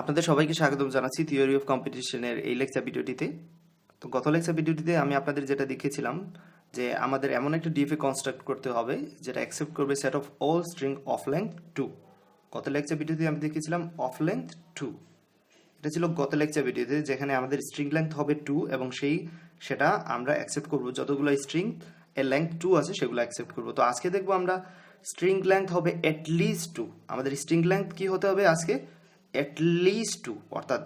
আপনাদের সবাইকে স্বাগতম জানাচ্ছি থিওরি অফ কম্পিটিশনের এই লেকচার ভিডিওটিতে। তো গত লেকচার ভিডিওটিতে আমি আপনাদের যেটা দেখিয়েছিলাম, যে আমাদের এমন একটা ডিএফএ কনস্ট্রাক্ট করতে হবে, যেটা অ্যাকসেপ্ট করবে set of all string of length two গত লেকচার ভিডিওতে আমি দেখিয়েছিলাম অফ লেংথ টু এটা ছিল গত লেকচার ভিডিওতে, যেখানে আমাদের স্ট্রিং লেংথ হবে টু এবং সেই সেটা আমরা অ্যাকসেপ্ট করব। যতগুলো স্ট্রিং এর লেংথ টু আছে, সেগুলো অ্যাকসেপ্ট করব। তো আজকে দেখব আমরা স্ট্রিং লেংথ হবে অ্যাটলিস্ট টু আমাদের স্ট্রিং লেংথ কি হতে হবে আজকে? অ্যাটলিস্ট টু অর্থাৎ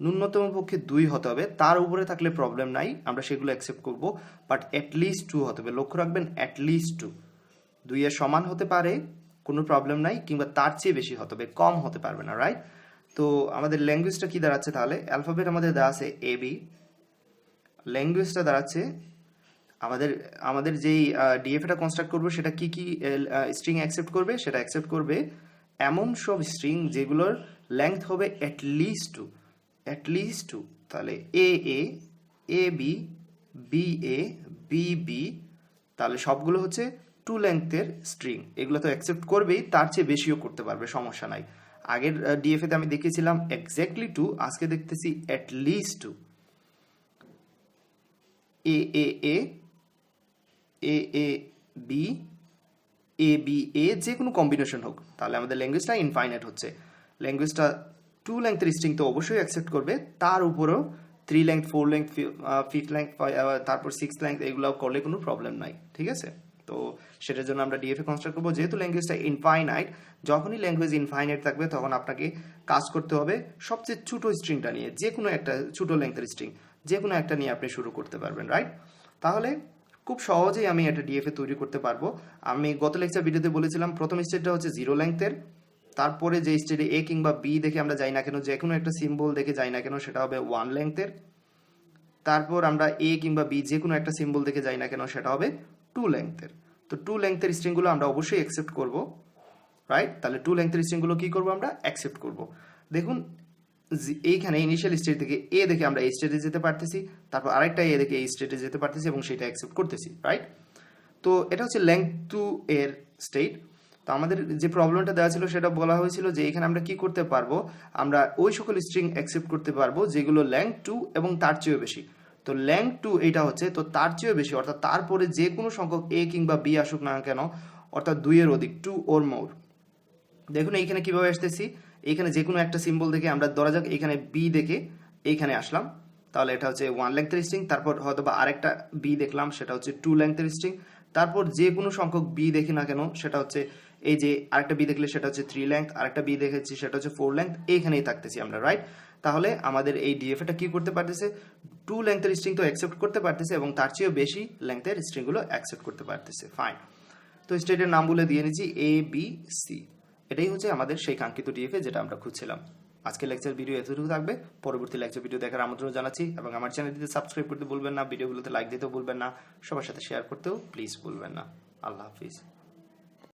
ন্যূনতম পক্ষে দুই হতে হবে। তার উপরে থাকলে প্রবলেম নাই, আমরা সেগুলো অ্যাকসেপ্ট করব বাট অ্যাটলিস্ট টু হতে হবে। লক্ষ্য রাখবেন অ্যাটলিস্ট টু দুইয়ের সমান হতে পারে, কোনো প্রবলেম নাই, কিংবা তার চেয়ে বেশি হতে হবে, কম হতে পারবে না রাইট তো আমাদের ল্যাঙ্গুয়েজটা কি দাঁড়াচ্ছে তাহলে? অ্যালফাবেট আমাদের আছে এ বি ল্যাঙ্গুয়েজটা দাঁড়াচ্ছে, আমাদের আমাদের যেই ডিএফএটা কনস্ট্রাক্ট করব, সেটা কি কি স্ট্রিং অ্যাকসেপ্ট করবে? সেটা অ্যাকসেপ্ট করবে এমন সব স্ট্রিং যেগুলোর লেংথ হবে অ্যাটলিস্ট টু অ্যাটলিস্ট টু তাহলে A A A B B A B B তাহলে সবগুলো হচ্ছে টু লেংথের স্ট্রিং এগুলো তো অ্যাকসেপ্ট করবেই, তার চেয়ে বেশিও করতে পারবে, সমস্যা নাই। আগের ডিএফএতে আমি দেখেছিলাম এক্স্যাক্টলি টু আজকে দেখতেছি at least two A A A A B A B A যে কোনো কম্বিনেশন হোক, তাহলে আমাদের ল্যাঙ্গুয়েজটা ইনফাইনাইট হচ্ছে। ল্যাঙ্গুয়েজটা টু লেংথের স্ট্রিং তো অবশ্যই অ্যাকসেপ্ট করবে, তার উপরেও three length four length fifth length তারপর সিক্স লেংথ এগুলো করলে কোনো প্রবলেম নাই, ঠিক আছে? তো সেটার জন্য আমরা ডিএফএ কনস্ট্রাক্ট করব। যেহেতু ল্যাঙ্গুয়েজটা ইনফাইনাইট যখনই ল্যাঙ্গুয়েজ ইনফাইনাইট থাকবে, তখন আপনাকে কাজ করতে হবে সবচেয়ে ছোটো স্ট্রিংটা নিয়ে যে কোনো একটা ছোটো লেংথের স্ট্রিং যে কোনো একটা নিয়ে আপনি শুরু করতে পারবেন রাইট তাহলে খুব সহজেই আমি একটা ডিএফএ তৈরি করতে পারব। আমি গত লেকচার ভিডিওতে বলেছিলাম, প্রথম স্টেটটা হচ্ছে জিরো লেংথের তারপরে যে স্টেটে এ কিংবা বি দেখে আমরা যাই না কেন, যে কোনো একটা সিম্বল দেখে যাই না কেন, সেটা হবে ওয়ান লেংথের তারপর আমরা এ কিংবা বি যে কোনো একটা সিম্বল দেখে যাই না কেন, সেটা হবে টু লেংথের তো টু লেংথের স্ট্রিংগুলো আমরা অবশ্যই অ্যাকসেপ্ট করব রাইট তাহলে টু লেংথের স্ট্রিংগুলো কী করব আমরা? অ্যাকসেপ্ট করব। দেখুন এইখানে ইনিশিয়াল স্টেট থেকে এ দেখে আমরা এই স্টেটে যেতে পারতেছি, তারপর আরেকটা এ দেখে এই স্টেটে যেতে পারতেছি এবং সেটা অ্যাকসেপ্ট করতেছি রাইট তো এটা হচ্ছে লেংথ টু এর স্টেট তো আমাদের যে প্রবলেমটা দেওয়া ছিল, সেটা বলা হয়েছিল যে এখানে আমরা কি করতে পারব? আমরা ওই সকল স্ট্রিং অ্যাকসেপ্ট করতে পারব যেগুলো ল্যাং টু এবং তার চেয়েও বেশি। তো ল্যাং টু এইটা হচ্ছে, তো তার চেয়েও বেশি, অর্থাৎ তারপরে যে কোনো সংখ্যক এ কিংবা বি আসুক না কেন, অর্থাৎ দুইয়ের অধিক টু ওর মোর দেখুন এইখানে কীভাবে আসতেছি। এইখানে যে কোনো একটা সিম্বল দেখে আমরা ধরা যাক এখানে বি দেখে এইখানে আসলাম। তাহলে এটা হচ্ছে ওয়ান লেংথের স্ট্রিং তারপর হয়তো বা আরেকটা বি দেখলাম, সেটা হচ্ছে টু লেংথের স্ট্রিং তারপর যে কোনো সংখ্যক বি দেখি না কেন, সেটা হচ্ছে এই যে আরেকটা বি দেখলে সেটা হচ্ছে থ্রি লেংথ আরেকটা বি দেখেছি সেটা হচ্ছে ফোর লেংথ এইখানেই থাকতেছি আমরা রাইট তাহলে আমাদের এই ডিএফএটা কি করতে পারতেছে? টু লেংথের স্ট্রিং তো অ্যাকসেপ্ট করতে পারতেছে এবং তার চেয়েও বেশি লেংথের স্ট্রিংগুলো অ্যাকসেপ্ট করতে পারতেছে। ফাইন তো স্টেটের নাম বলে দিয়ে নিচ্ছি এ বি সি এটাই হচ্ছে আমাদের সেই কাঙ্ক্ষিত ডিএফএ যেটা আমরা খুঁজছিলাম। আজকে লেকচার ভিডিও এতটুকু থাকবে। পরবর্তী লেকচার ভিডিও দেখার আমন্ত্রণ জানাচ্ছি এবং আমার চ্যানেলটিতে সাবস্ক্রাইব করতে ভুলবেন না ভিডিওগুলোতে লাইক দিতেও ভুলবেন না, সবার সাথে শেয়ার করতেও প্লিজ ভুলবেন না। আল্লাহ হাফিজ।